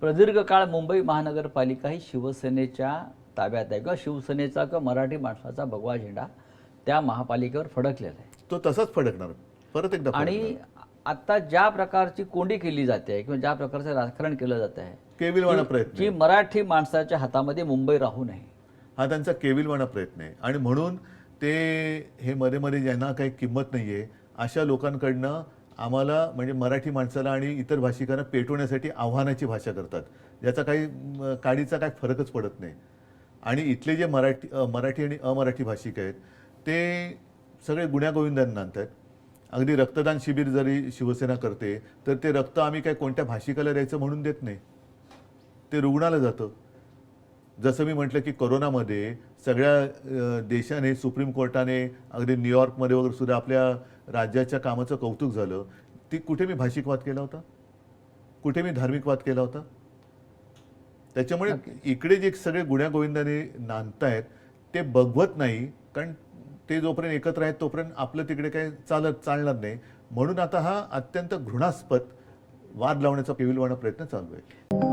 प्रदीर्घ काळ मुंबई महानगरपालिका ही शिवसेनेच्या ताब्यात आहे किंवा शिवसेनेचा किंवा मराठी माणसाचा भगवा झेंडा त्या महापालिकेवर फडकलेला आहे. तो तसाच फडकणार. परत एकदा आणि. आता ज्या प्रकारची कोंडी केली जाते किंवा ज्या प्रकारचं राजकारण केलं जात आहे केविलवाणा प्रयत्न की मराठी माणसाच्या हातामध्ये मुंबई राहू नये. हा त्यांचा केविलवाणा प्रयत्न आहे. आणि म्हणून ते हे मध्ये मध्ये ज्यांना काही किंमत नाही आहे अशा लोकांकडनं आम्हाला म्हणजे मराठी माणसाला आणि इतर भाषिकांना पेटवण्यासाठी आव्हानाची भाषा करतात. याचा काही काडीचा काही फरकच पडत नाही. आणि इथले जे मराठी मराठी आणि अमराठी भाषिक आहेत ते सगळे गुण्यागोविंदांना आणतात. अगदी रक्तदान शिबिर जरी शिवसेना करते तर ते रक्त आम्ही काय कोणत्या भाषिकाला द्यायचं म्हणून देत नाही. ते रुग्णाला जातं. जसं मी म्हटलं की कोरोनामध्ये सगळ्या देशाने सुप्रीम कोर्टाने अगदी न्यूयॉर्कमध्ये वगैरे सुद्धा आपल्या राज्याच्या कामाचं कौतुक झालं. ती कुठे मी भाषिकवाद केला होता? कुठे मी धार्मिकवाद केला होता? त्याच्यामुळे इकडे जे सगळे गुण्यागोविंदाने नांदतायत ते बघवत नाही कारण ते जोपर्यंत एकत्र आहेत तोपर्यंत आपलं तिकडे काही चालत चालणार नाही. म्हणून आता हा अत्यंत घृणास्पद वाद लावण्याचा केविलवाणा प्रयत्न चालू आहे.